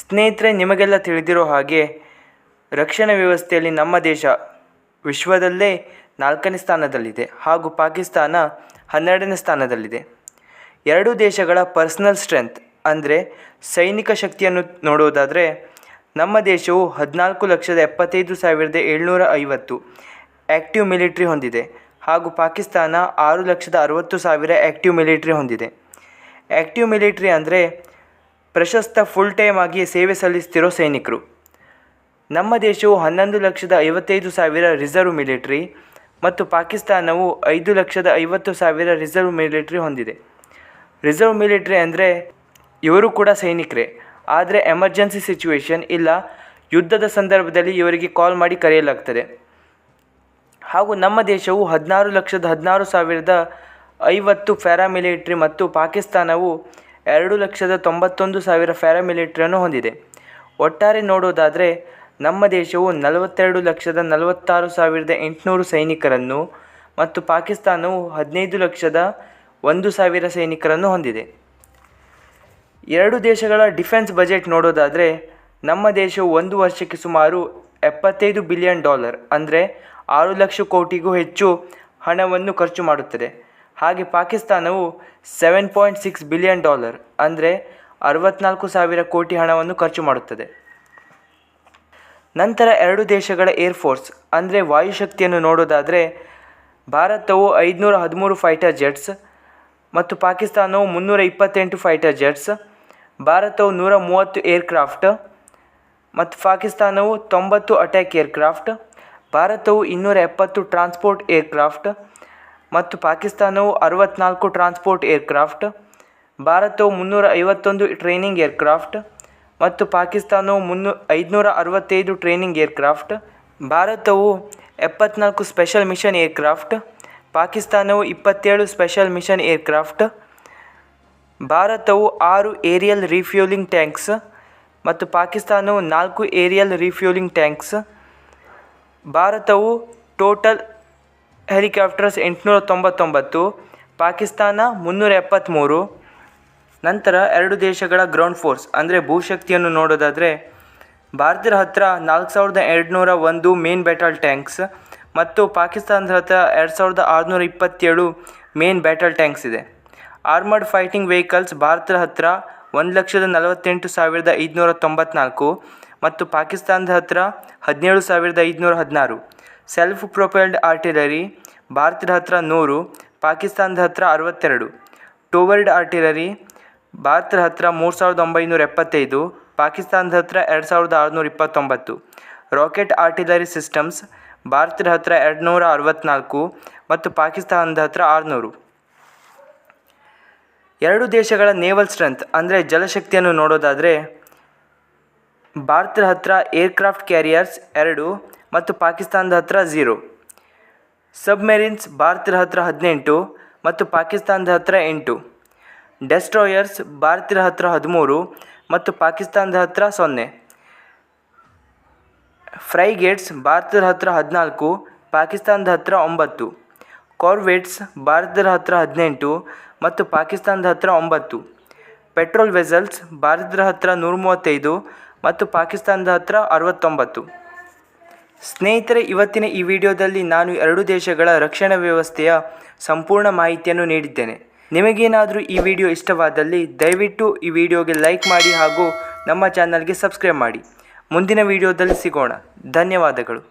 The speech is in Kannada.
ಸ್ನೇಹಿತರೆ, ನಿಮಗೆಲ್ಲ ತಿಳಿದಿರೋ ಹಾಗೆ ರಕ್ಷಣಾ ವ್ಯವಸ್ಥೆಯಲ್ಲಿ ನಮ್ಮ ದೇಶ ವಿಶ್ವದಲ್ಲೇ ನಾಲ್ಕನೇ ಸ್ಥಾನದಲ್ಲಿದೆ ಹಾಗೂ ಪಾಕಿಸ್ತಾನ ಹನ್ನೆರಡನೇ ಸ್ಥಾನದಲ್ಲಿದೆ. ಎರಡೂ ದೇಶಗಳ ಪರ್ಸ್ನಲ್ ಸ್ಟ್ರೆಂತ್, ಅಂದರೆ ಸೈನಿಕ ಶಕ್ತಿಯನ್ನು ನೋಡುವುದಾದರೆ ನಮ್ಮ ದೇಶವು ಹದಿನಾಲ್ಕು ಲಕ್ಷದ ಎಪ್ಪತ್ತೈದು ಸಾವಿರದ ಏಳ್ನೂರ ಐವತ್ತು ಆ್ಯಕ್ಟಿವ್ ಮಿಲಿಟ್ರಿ ಹೊಂದಿದೆ ಹಾಗೂ ಪಾಕಿಸ್ತಾನ ಆರು ಲಕ್ಷದ ಅರವತ್ತು ಸಾವಿರ ಆ್ಯಕ್ಟಿವ್ ಮಿಲಿಟ್ರಿ ಹೊಂದಿದೆ. ಆ್ಯಕ್ಟಿವ್ ಮಿಲಿಟ್ರಿ ಅಂದರೆ ಪ್ರಶಸ್ತ ಫುಲ್ ಟೈಮ್ ಆಗಿ ಸೇವೆ ಸಲ್ಲಿಸ್ತಿರೋ ಸೈನಿಕರು. ನಮ್ಮ ದೇಶವು ಹನ್ನೊಂದು ಲಕ್ಷದ ಐವತ್ತೈದು ಸಾವಿರ ರಿಸರ್ವ್ ಮಿಲಿಟ್ರಿ ಮತ್ತು ಪಾಕಿಸ್ತಾನವು ಐದು ಲಕ್ಷದ ಐವತ್ತು ಸಾವಿರ ರಿಸರ್ವ್ ಮಿಲಿಟ್ರಿ ಹೊಂದಿದೆ. ರಿಸರ್ವ್ ಮಿಲಿಟ್ರಿ ಅಂದರೆ ಇವರು ಕೂಡ ಸೈನಿಕರೇ. ಆದರೆ ಎಮರ್ಜೆನ್ಸಿ ಸಿಚುವೇಶನ್ ಇಲ್ಲ. ಯುದ್ಧದ ಸಂದರ್ಭದಲ್ಲಿ ಇವರಿಗೆ ಕಾಲ್ ಮಾಡಿ ಕರೆಯಲಾಗ್ತದೆ. ಹಾಗೂ ನಮ್ಮ ದೇಶವು ಹದಿನಾರು ಲಕ್ಷದ ಹದಿನಾರು ಸಾವಿರದ ಐವತ್ತು ಪ್ಯಾರಾಮಿಲಿಟ್ರಿ ಮತ್ತು ಪಾಕಿಸ್ತಾನವು ಎರಡು ಲಕ್ಷದ ತೊಂಬತ್ತೊಂದು ಸಾವಿರ ಪ್ಯಾರಾಮಿಲಿಟ್ರಿಯನ್ನು ಹೊಂದಿದೆ. ಒಟ್ಟಾರೆ ನೋಡೋದಾದರೆ, ನಮ್ಮ ದೇಶವು ನಲವತ್ತೆರಡು ಲಕ್ಷದ ನಲವತ್ತಾರು ಸಾವಿರದ ಎಂಟುನೂರು ಸೈನಿಕರನ್ನು ಮತ್ತು ಪಾಕಿಸ್ತಾನವು ಹದಿನೈದು ಲಕ್ಷದ ಒಂದು ಸಾವಿರ ಸೈನಿಕರನ್ನು ಹೊಂದಿದೆ. ಎರಡು ದೇಶಗಳ ಡಿಫೆನ್ಸ್ ಬಜೆಟ್ ನೋಡೋದಾದರೆ, ನಮ್ಮ ದೇಶವು ಒಂದು ವರ್ಷಕ್ಕೆ ಸುಮಾರು ಎಪ್ಪತ್ತೈದು ಬಿಲಿಯನ್ ಡಾಲರ್, ಅಂದರೆ ಆರು ಲಕ್ಷ ಕೋಟಿಗೂ ಹೆಚ್ಚು ಹಣವನ್ನು ಖರ್ಚು ಮಾಡುತ್ತದೆ. ಹಾಗೆ ಪಾಕಿಸ್ತಾನವು seven point six billion dollar ಅಂದರೆ ಅರವತ್ನಾಲ್ಕು ಸಾವಿರ ಕೋಟಿ ಹಣವನ್ನು ಖರ್ಚು ಮಾಡುತ್ತದೆ. ನಂತರ ಎರಡು ದೇಶಗಳ ಏರ್ಫೋರ್ಸ್ ಅಂದರೆ ವಾಯುಶಕ್ತಿಯನ್ನು ನೋಡೋದಾದರೆ ಭಾರತವು ಐದುನೂರ ಹದಿಮೂರು ಫೈಟರ್ ಜೆಟ್ಸ್ ಮತ್ತು ಪಾಕಿಸ್ತಾನವು ಮುನ್ನೂರ ಇಪ್ಪತ್ತೆಂಟು ಫೈಟರ್ ಜೆಟ್ಸ್ ಭಾರತವು ನೂರ ಮೂವತ್ತು ಏರ್ಕ್ರಾಫ್ಟ್ ಮತ್ತು ಪಾಕಿಸ್ತಾನವು ತೊಂಬತ್ತು ಅಟ್ಯಾಕ್ ಏರ್ಕ್ರಾಫ್ಟ್ ಭಾರತವು ಇನ್ನೂರ ಎಪ್ಪತ್ತು ಟ್ರಾನ್ಸ್ಪೋರ್ಟ್ ಏರ್ಕ್ರಾಫ್ಟ್ ಮತ್ತು ಪಾಕಿಸ್ತಾನವು ಅರವತ್ತ್ನಾಲ್ಕು ಟ್ರಾನ್ಸ್ಪೋರ್ಟ್ ಏರ್ಕ್ರಾಫ್ಟ್, ಭಾರತವು ಮುನ್ನೂರ ಐವತ್ತೊಂದು ಟ್ರೈನಿಂಗ್ ಏರ್ಕ್ರಾಫ್ಟ್ ಮತ್ತು ಪಾಕಿಸ್ತಾನವು ಮುನ್ನೂ ಐದುನೂರ ಅರವತ್ತೈದು ಟ್ರೈನಿಂಗ್ ಏರ್ಕ್ರಾಫ್ಟ್, ಭಾರತವು ಎಪ್ಪತ್ನಾಲ್ಕು ಸ್ಪೆಷಲ್ ಮಿಷನ್ ಏರ್ಕ್ರಾಫ್ಟ್, ಪಾಕಿಸ್ತಾನವು ಇಪ್ಪತ್ತೇಳು ಸ್ಪೆಷಲ್ ಮಿಷನ್ ಏರ್ಕ್ರಾಫ್ಟ್, ಭಾರತವು ಆರು ಏರಿಯಲ್ ರಿಫ್ಯೂಲಿಂಗ್ ಟ್ಯಾಂಕ್ಸ್ ಮತ್ತು ಪಾಕಿಸ್ತಾನವು ನಾಲ್ಕು ಏರಿಯಲ್ ರಿಫ್ಯೂಲಿಂಗ್ ಟ್ಯಾಂಕ್ಸ್, ಭಾರತವು ಟೋಟಲ್ ಹೆಲಿಕಾಪ್ಟರ್ಸ್ ಎಂಟುನೂರ ತೊಂಬತ್ತೊಂಬತ್ತು, ಪಾಕಿಸ್ತಾನ ಮುನ್ನೂರ ಎಪ್ಪತ್ತ್ಮೂರು ನಂತರ ಎರಡು ದೇಶಗಳ ಗ್ರೌಂಡ್ ಫೋರ್ಸ್ ಅಂದರೆ ಭೂಶಕ್ತಿಯನ್ನು ನೋಡೋದಾದರೆ ಭಾರತದ ಹತ್ತಿರ ನಾಲ್ಕು ಸಾವಿರದ ಎರಡುನೂರ ಒಂದು ಮೇನ್ ಬ್ಯಾಟಲ್ ಟ್ಯಾಂಕ್ಸ್ ಮತ್ತು ಪಾಕಿಸ್ತಾನದ ಹತ್ತಿರ ಎರಡು ಸಾವಿರದ ಆರುನೂರ ಇಪ್ಪತ್ತೇಳು ಮೇನ್ ಬ್ಯಾಟಲ್ ಟ್ಯಾಂಕ್ಸ್ ಇದೆ. ಆರ್ಮರ್ಡ್ ಫೈಟಿಂಗ್ ವೆಹಿಕಲ್ಸ್ ಭಾರತದ ಹತ್ತಿರ ಒಂದು ಲಕ್ಷದ ನಲವತ್ತೆಂಟು ಸಾವಿರದ ಐದುನೂರ ತೊಂಬತ್ನಾಲ್ಕು ಮತ್ತು ಪಾಕಿಸ್ತಾನದ ಹತ್ತಿರ ಹದಿನೇಳು ಸಾವಿರದ ಐದುನೂರ ಹದಿನಾರು. ಸೆಲ್ಫ್ ಪ್ರೊಪೆಲ್ಡ್ ಆರ್ಟಿಲರಿ ಭಾರತದ ಹತ್ತಿರ ನೂರು ಪಾಕಿಸ್ತಾನದ ಹತ್ತಿರ ಅರವತ್ತೆರಡು ಟೂವರ್ಡ್ ಆರ್ಟಿಲರಿ ಭಾರತದ ಹತ್ತಿರ ಮೂರು ಸಾವಿರದ ಒಂಬೈನೂರ ಎಪ್ಪತ್ತೈದು ಪಾಕಿಸ್ತಾನದ ಹತ್ತಿರ ಎರಡು ಸಾವಿರದ ಆರುನೂರ ಇಪ್ಪತ್ತೊಂಬತ್ತು ರಾಕೆಟ್ ಆರ್ಟಿಲರಿ ಸಿಸ್ಟಮ್ಸ್ ಭಾರತದ ಹತ್ತಿರ ಎರಡು ನೂರ ಅರವತ್ತ್ನಾಲ್ಕು ಮತ್ತು ಪಾಕಿಸ್ತಾನದ ಹತ್ತಿರ ಆರುನೂರು ಎರಡು ದೇಶಗಳ ನೇವಲ್ ಸ್ಟ್ರೆಂತ್ ಅಂದರೆ ಜಲಶಕ್ತಿಯನ್ನು ನೋಡೋದಾದರೆ ಭಾರತದ ಹತ್ತಿರ ಏರ್ಕ್ರಾಫ್ಟ್ ಕ್ಯಾರಿಯರ್ಸ್ ಎರಡು ಮತ್ತು ಪಾಕಿಸ್ತಾನದ ಹತ್ತಿರ ಝೀರೋ ಸಬ್ಮೆರಿನ್ಸ್ ಭಾರತದ ಹತ್ತಿರ ಹದಿನೆಂಟು ಮತ್ತು ಪಾಕಿಸ್ತಾನದ ಹತ್ತಿರ ಎಂಟು. ಡೆಸ್ಟ್ರಾಯರ್ಸ್ ಭಾರತದ ಹತ್ತಿರ ಹದಿಮೂರು ಮತ್ತು ಪಾಕಿಸ್ತಾನದ ಹತ್ತಿರ ಸೊನ್ನೆ. ಫ್ರೈಗೇಟ್ಸ್ ಭಾರತದ ಹತ್ತಿರ ಹದಿನಾಲ್ಕು, ಪಾಕಿಸ್ತಾನದ ಹತ್ತಿರ ಒಂಬತ್ತು. ಕಾರ್ವೆಟ್ಸ್ ಭಾರತದ ಹತ್ತಿರ ಹದಿನೆಂಟು ಮತ್ತು ಪಾಕಿಸ್ತಾನದ ಹತ್ತಿರ ಒಂಬತ್ತು. ಪೆಟ್ರೋಲ್ ವೆಸಲ್ಸ್ ಭಾರತದ ಹತ್ತಿರ ನೂರ ಮೂವತ್ತೈದು ಮತ್ತು ಪಾಕಿಸ್ತಾನದ ಹತ್ತಿರ ಅರವತ್ತೊಂಬತ್ತು. ಸ್ನೇಹಿತರೆ, ಇವತ್ತಿನ ಈ ವಿಡಿಯೋದಲ್ಲಿ ನಾನು ಎರಡು ದೇಶಗಳ ರಕ್ಷಣಾ ವ್ಯವಸ್ಥೆಯ ಸಂಪೂರ್ಣ ಮಾಹಿತಿಯನ್ನು ನೀಡಿದ್ದೇನೆ. ನಿಮಗೇನಾದರೂ ಈ ವಿಡಿಯೋ ಇಷ್ಟವಾದಲ್ಲಿ ದಯವಿಟ್ಟು ಈ ವಿಡಿಯೋಗೆ ಲೈಕ್ ಮಾಡಿ ಹಾಗೂ ನಮ್ಮ ಚಾನಲ್ಗೆ ಸಬ್ಸ್ಕ್ರೈಬ್ ಮಾಡಿ. ಮುಂದಿನ ವಿಡಿಯೋದಲ್ಲಿ ಸಿಗೋಣ. ಧನ್ಯವಾದಗಳು.